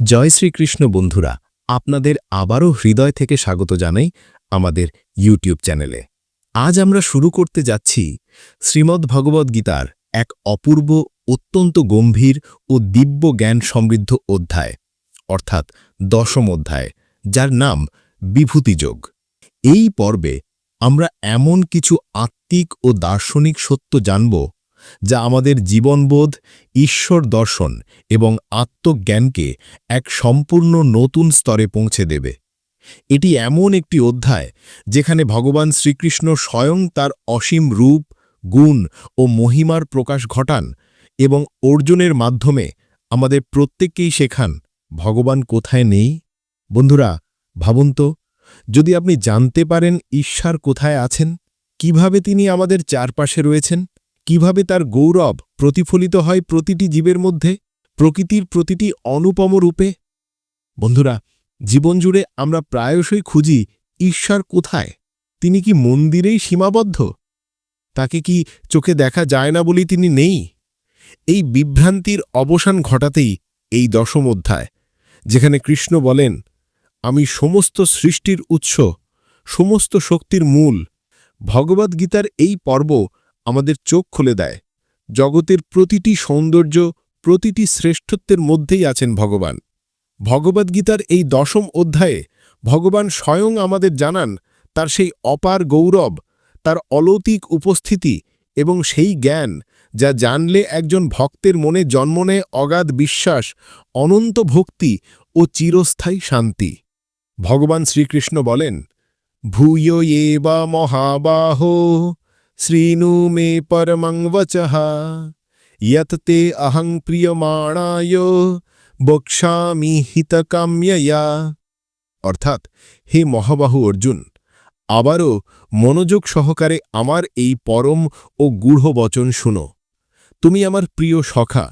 জয় শ্রীকৃষ্ণ বন্ধুরা, আপনাদের আবারও হৃদয় থেকে স্বাগত জানাই আমাদের ইউটিউব চ্যানেলে। আজ আমরা শুরু করতে যাচ্ছি শ্রীমদ্ ভগবদ্গীতার এক অপূর্ব, অত্যন্ত গম্ভীর ও দিব্য জ্ঞান সমৃদ্ধ অধ্যায়, অর্থাৎ দশম অধ্যায়, যার নাম বিভূতিযোগ এই পর্বে আমরা এমন কিছু আত্মিক ও দার্শনিক সত্য জানব যা আমাদের জীবনবোধ, ঈশ্বর দর্শন এবং আত্মজ্ঞানকে এক সম্পূর্ণ নতুন স্তরে পৌঁছে দেবে। এটি এমন একটি অধ্যায় যেখানে ভগবান শ্রীকৃষ্ণ স্বয়ং তার অসীম রূপ, গুণ ও মহিমার প্রকাশ ঘটান এবং অর্জুনের মাধ্যমে আমাদের প্রত্যেককেই শেখান, ভগবান কোথায় নেই? বন্ধুরা, ভাবুন তো, যদি আপনি জানতে পারেন ঈশ্বর কোথায় আছেন, কীভাবে তিনি আমাদের চারপাশে রয়েছেন কীভাবে তার গৌরব প্রতিফলিত হয় প্রতিটি জীবের মধ্যে, প্রকৃতির প্রতিটি অনুপম রূপে? বন্ধুরা, জীবন জুড়ে আমরা প্রায়শই খুঁজি ঈশ্বর কোথায়? তিনি কি মন্দিরেই সীমাবদ্ধ? তাকে কি চোখে দেখা যায় না বলেই তিনি নেই? এই বিভ্রান্তির অবসান ঘটাতেই এই দশম অধ্যায়, যেখানে কৃষ্ণ বলেন, আমি সমস্ত সৃষ্টির উৎস, সমস্ত শক্তির মূল। ভগবদ্গীতার এই পর্ব আমাদের চোখ খুলে দেয়। জগতের প্রতিটি সৌন্দর্য, প্রতিটি শ্রেষ্ঠত্বের মধ্যেই আছেন ভগবান। ভগবদ্গীতার এই দশম অধ্যায়ে ভগবান স্বয়ং আমাদের জানান, তার সেই অপার গৌরব, তার অলৌকিক উপস্থিতি এবং সেই জ্ঞান, যা জানলে একজন ভক্তের মনে জন্ম নেয় অগাধ বিশ্বাস, অনন্ত ভক্তি ও চিরস্থায়ী শান্তি। ভগবান শ্রীকৃষ্ণ বলেন, ভূয় বা মহাবাহ। শ্রীণু মে পরমং বচঃ यत ते अहं প্রিয়মাণায় বক্ষ্যামি হিতকাম্যয়া অর্থাৎ হে মহাবাহু অর্জুন আবারও মনোযোগ সহকারে আমার এই পরম ও গূঢ় বচন শুনো তুমি আমার প্রিয় সখা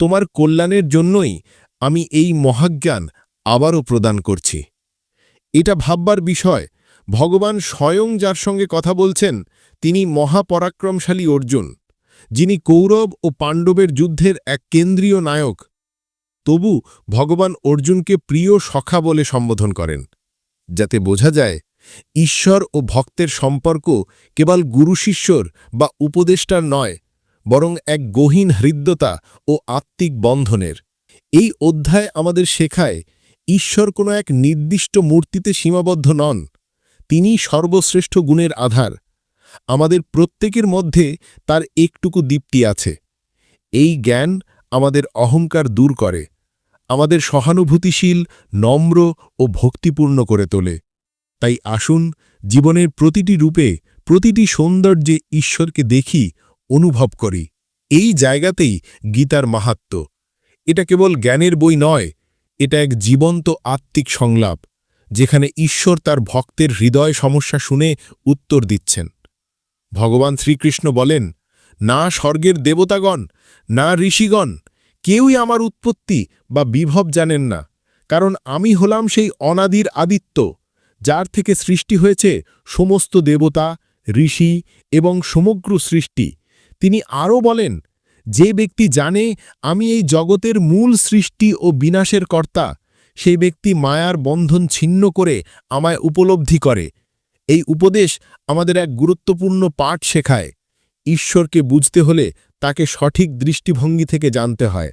তোমার কল্যাণের জন্যই আমি এই মহাজ্ঞান আবারও প্রদান করছি এটা ভাববার বিষয় ভগবান স্বয়ং যার সঙ্গে কথা বলছেন তিনি মহাপরাক্রমশালী অর্জুন, যিনি কৌরব ও পাণ্ডবের যুদ্ধের এক কেন্দ্রীয় নায়ক। তবু ভগবান অর্জুনকে প্রিয় সখা বলে সম্বোধন করেন, যাতে বোঝা যায় ঈশ্বর ও ভক্তের সম্পর্ক কেবল গুরু শিষ্যর বা উপদেষ্টার নয়, বরং এক গহীন হৃদ্যতা ও আত্মিক বন্ধনের। এই অধ্যায় আমাদের শেখায় ঈশ্বর কোনো এক নির্দিষ্ট মূর্তিতে সীমাবদ্ধ নন তিনি সর্বশ্রেষ্ঠ গুণের আধার। আমাদের প্রত্যেকের মধ্যে তার একটুকু দীপ্তি আছে। এই জ্ঞান আমাদের অহংকার দূর করে, আমাদের সহানুভূতিশীল, নম্র ও ভক্তিপূর্ণ করে তোলে। তাই আসুন, জীবনের প্রতিটি রূপে, প্রতিটি সৌন্দর্যে ঈশ্বরকে দেখি, অনুভব করি। এই জায়গাতেই গীতার মাহাত্ম্য এটা কেবল জ্ঞানের বই নয়, এটা এক জীবন্ত আত্মিক সংলাপ, যেখানে ঈশ্বর তার ভক্তের হৃদয় সমস্যা শুনে উত্তর দিচ্ছেন। ভগবান শ্রীকৃষ্ণ বলেন, না স্বর্গের দেবতাগণ, না ঋষিগণ, কেউই আমার উৎপত্তি বা বিভব জানেন না, কারণ আমি হলাম সেই অনাদির আদিত্য, যার থেকে সৃষ্টি হয়েছে সমস্ত দেবতা, ঋষি এবং সমগ্র সৃষ্টি। তিনি আরও বলেন, যে ব্যক্তি জানে আমি এই জগতের মূল সৃষ্টি ও বিনাশের কর্তা সেই ব্যক্তি মায়ার বন্ধন ছিন্ন করে আমায় উপলব্ধি করে। এই উপদেশ আমাদের এক গুরুত্বপূর্ণ পাঠ শেখায়। ঈশ্বরকে বুঝতে হলে তাকে সঠিক দৃষ্টিভঙ্গি থেকে জানতে হয়।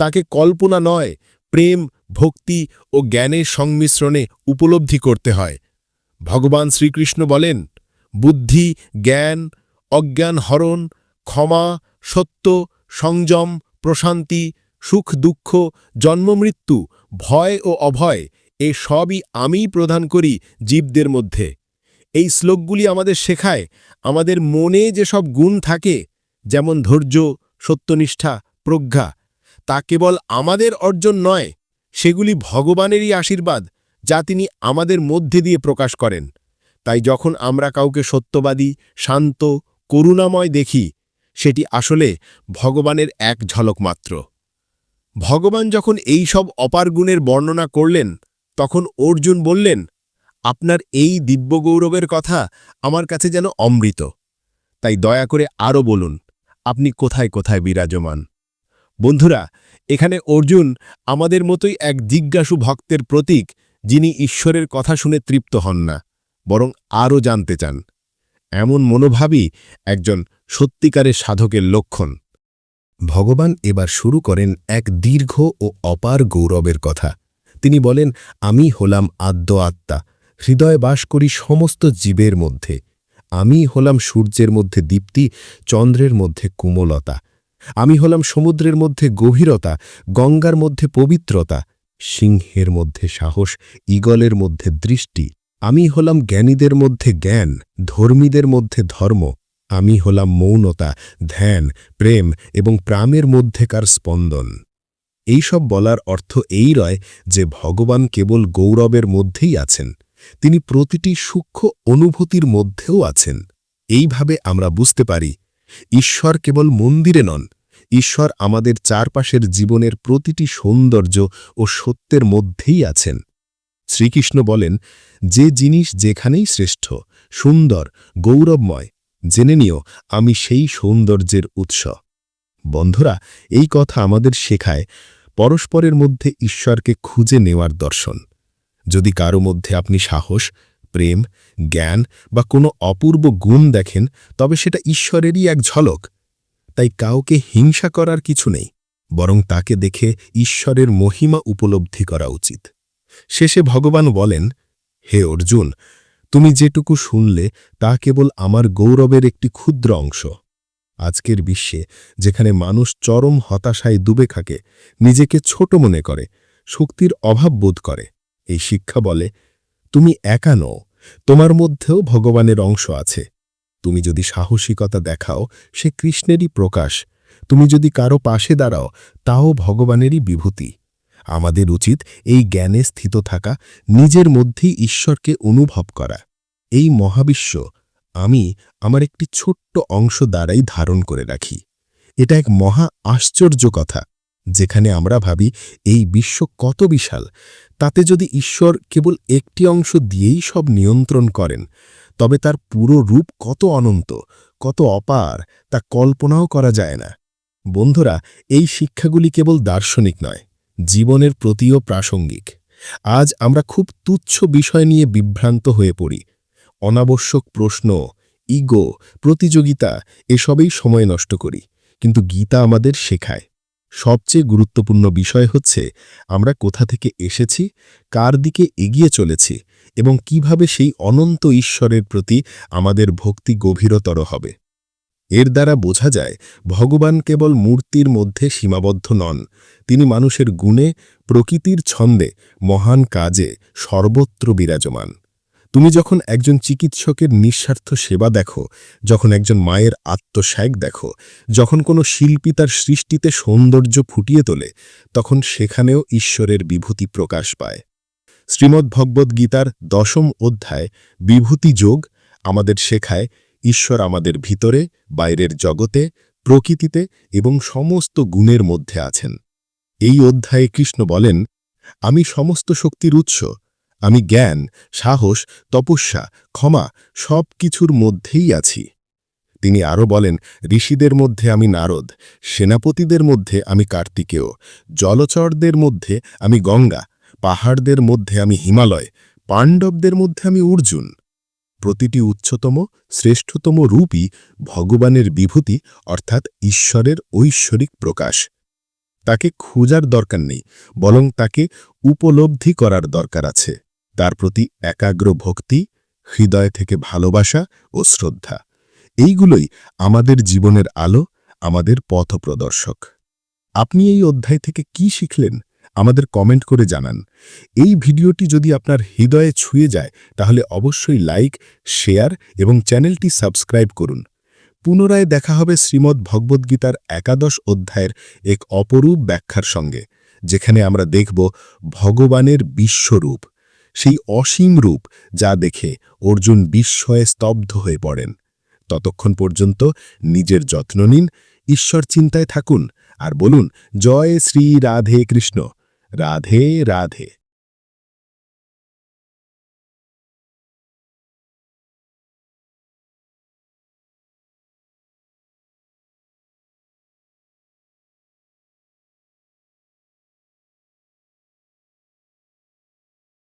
তাকে কল্পনা নয়, প্রেম, ভক্তি ও জ্ঞানের সংমিশ্রণে উপলব্ধি করতে হয়। ভগবান শ্রীকৃষ্ণ বলেন, বুদ্ধি, জ্ঞান, অজ্ঞান হরণ, ক্ষমা, সত্য, সংযম, প্রশান্তি, সুখ, দুঃখ জন্মমৃত্যু ভয় ও অভয়, এ সবই আমিই প্রদান করি জীবদের মধ্যে। এই শ্লোকগুলি আমাদের শেখায়, আমাদের মনে যেসব গুণ থাকে, যেমন ধৈর্য, সত্যনিষ্ঠা, প্রজ্ঞা, তা কেবল আমাদের অর্জন নয়, সেগুলি ভগবানেরই আশীর্বাদ, যা তিনি আমাদের মধ্যে দিয়ে প্রকাশ করেন। তাই যখন আমরা কাউকে সত্যবাদী, শান্ত, করুণাময় দেখি, সেটি আসলে ভগবানের এক ঝলক মাত্র। ভগবান যখন এই সব অপার গুণের বর্ণনা করলেন, তখন অর্জুন বললেন আপনার এই দিব্য গৌরবের কথা আমার কাছে যেন অমৃত। তাই দয়া করে আরও বলুন, আপনি কোথায় কোথায় বিরাজমান? বন্ধুরা, এখানে অর্জুন আমাদের মতোই এক জিজ্ঞাসু ভক্তের প্রতীক যিনি ঈশ্বরের কথা শুনে তৃপ্ত হন না, বরং আরও জানতে চান। এমন মনোভাবই একজন সত্যিকারের সাধকের লক্ষণ। ভগবান এবার শুরু করেন এক দীর্ঘ ও অপার গৌরবের কথা। তিনি বলেন, আমি হলাম আদ্য আত্মা হৃদয় বাস করি সমস্ত জীবের মধ্যে। আমি হলাম সূর্যের মধ্যে দীপ্তি, চন্দ্রের মধ্যে কুমলতা। আমি হলাম সমুদ্রের মধ্যে গভীরতা, গঙ্গার মধ্যে পবিত্রতা, সিংহের মধ্যে সাহস, ঈগলের মধ্যে দৃষ্টি। আমি হলাম জ্ঞানীদের মধ্যে জ্ঞান, ধর্মীদের মধ্যে ধর্ম। আমি হলাম মৌনতা, ধ্যান, প্রেম এবং প্রামের মধ্যেকার স্পন্দন। এইসব বলার অর্থ এই রয় যে ভগবান কেবল গৌরবের মধ্যেই আছেন। তিনি প্রতিটি সূক্ষ্ম অনুভূতির মধ্যেও আছেন। এইভাবে আমরা বুঝতে পারি, ঈশ্বর কেবল মন্দিরে নন, ঈশ্বর আমাদের চারপাশের জীবনের প্রতিটি সৌন্দর্য ও সত্যের মধ্যেই আছেন। শ্রীকৃষ্ণ বলেন, যে জিনিস যেখানেই শ্রেষ্ঠ, সুন্দর, গৌরবময়, জেনে নিও, আমি সেই সৌন্দর্যের উৎস। বন্ধুরা, এই কথা আমাদের শেখায় পরস্পরের মধ্যে ঈশ্বরকে খুঁজে নেওয়ার দর্শন। যদি কারও মধ্যে আপনি সাহস, প্রেম, জ্ঞান বা কোনো অপূর্ব গুণ দেখেন, তবে সেটা ঈশ্বরেরই এক ঝলক। তাই কাউকে হিংসা করার কিছু নেই, বরং তাকে দেখে ঈশ্বরের মহিমা উপলব্ধি করা উচিত। শেষে ভগবান বলেন, হে অর্জুন, তুমি যেটুকু শুনলে, তা কেবল আমার গৌরবের একটি ক্ষুদ্র অংশ। আজকের বিশ্বে, যেখানে মানুষ চরম হতাশায় ডুবে থাকে, নিজেকে ছোট মনে করে, শক্তির অভাব বোধ করে এই শিক্ষা বলে, তুমি একা নও, তোমার মধ্যেও ভগবানের অংশ আছে। তুমি যদি সাহসিকতা দেখাও, সে কৃষ্ণেরই প্রকাশ। তুমি যদি কারও পাশে দাঁড়াও, তাও ভগবানেরই বিভূতি। আমাদের উচিত এই জ্ঞানে স্থিত থাকা, নিজের মধ্যেই ঈশ্বরকে অনুভব করা। এই মহাবিশ্ব আমি আমার একটি ছোট্ট অংশ দ্বারাই ধারণ করে রাখি। এটা এক মহা আশ্চর্য কথা। যেখানে আমরা ভাবি এই বিশ্ব কত বিশাল, তাতে যদি ঈশ্বর কেবল একটি অংশ দিয়েই সব নিয়ন্ত্রণ করেন, তবে তার পুরো রূপ কত অনন্ত, কত অপার, তা কল্পনাও করা যায় না। বন্ধুরা, এই শিক্ষাগুলি কেবল দার্শনিক নয়, জীবনের প্রতিও প্রাসঙ্গিক। আজ আমরা খুব তুচ্ছ বিষয় নিয়ে বিভ্রান্ত হয়ে পড়ি। অনাবশ্যক প্রশ্ন, ইগো, প্রতিযোগিতা, এসবেই সময় নষ্ট করি, কিন্তু গীতা আমাদের শেখায়। সবচেয়ে গুরুত্বপূর্ণ বিষয় হচ্ছে, আমরা কোথা থেকে এসেছি, কার দিকে এগিয়ে চলেছি এবং কীভাবে সেই অনন্ত ঈশ্বরের প্রতি আমাদের ভক্তি গভীরতর হবে। এর দ্বারা বোঝা যায়, ভগবান কেবল মূর্তির মধ্যে সীমাবদ্ধ নন, তিনি মানুষের গুণে, প্রকৃতির ছন্দে, মহান কাজে সর্বত্র বিরাজমান। তুমি যখন একজন চিকিৎসকের নিঃস্বার্থ সেবা দেখো, যখন একজন মায়ের আত্মস্যাগ দেখো, যখন কোনো শিল্পী তার সৃষ্টিতে সৌন্দর্য ফুটিয়ে তোলে, তখন সেখানেও ঈশ্বরের বিভূতি প্রকাশ পায়। শ্রীমদ্ ভগবদ্গীতার দশম অধ্যায়, বিভূতি যোগ, আমাদের শেখায়, ঈশ্বর আমাদের ভিতরে, বাইরের জগতে, প্রকৃতিতে এবং সমস্ত গুণের মধ্যে আছেন। এই অধ্যায়ে কৃষ্ণ বলেন, আমি সমস্ত শক্তির উৎস আমি জ্ঞান, সাহস, তপস্যা, ক্ষমা সব কিছুর মধ্যেই আছি। তিনি আরও বলেন, ঋষিদের মধ্যে আমি নারদ, সেনাপতিদের মধ্যে আমি কার্তিকেয়, জলচরদের মধ্যে আমি গঙ্গা, পাহাড়দের মধ্যে আমি হিমালয়, পাণ্ডবদের মধ্যে আমি অর্জুন। প্রতিটি উচ্চতম, শ্রেষ্ঠতম রূপই ভগবানের বিভূতি, অর্থাৎ ঈশ্বরের ঐশ্বরিক প্রকাশ। তাকে খোঁজার দরকার নেই, বরং তাকে উপলব্ধি করার দরকার আছে। তার প্রতি একাগ্র ভক্তি, হৃদয় থেকে ভালোবাসা ও শ্রদ্ধা। এইগুলোই আমাদের জীবনের আলো, আমাদের পথপ্রদর্শক আপনি এই অধ্যায় থেকে কি শিখলেন, আমাদের কমেন্ট করে জানান। এই ভিডিওটি যদি আপনার হৃদয়ে ছুঁয়ে যায়, তাহলে অবশ্যই লাইক, শেয়ার এবং চ্যানেলটি সাবস্ক্রাইব করুন। পুনরায় দেখা হবে শ্রীমদ্ ভগবদ্গীতার একাদশ অধ্যায়ের এক অপরূপ ব্যাখ্যার সঙ্গে, যেখানে আমরা দেখব ভগবানের বিশ্বরূপ। সেই অসীম রূপ যা দেখে অর্জুন বিস্ময়ে স্তব্ধ হয়ে পড়েন। ততক্ষণ পর্যন্ত নিজের যত্ন নিন, ঈশ্বর চিন্তায় থাকুন আর বলুন, জয় শ্রী রাধে কৃষ্ণ। রাধে রাধে।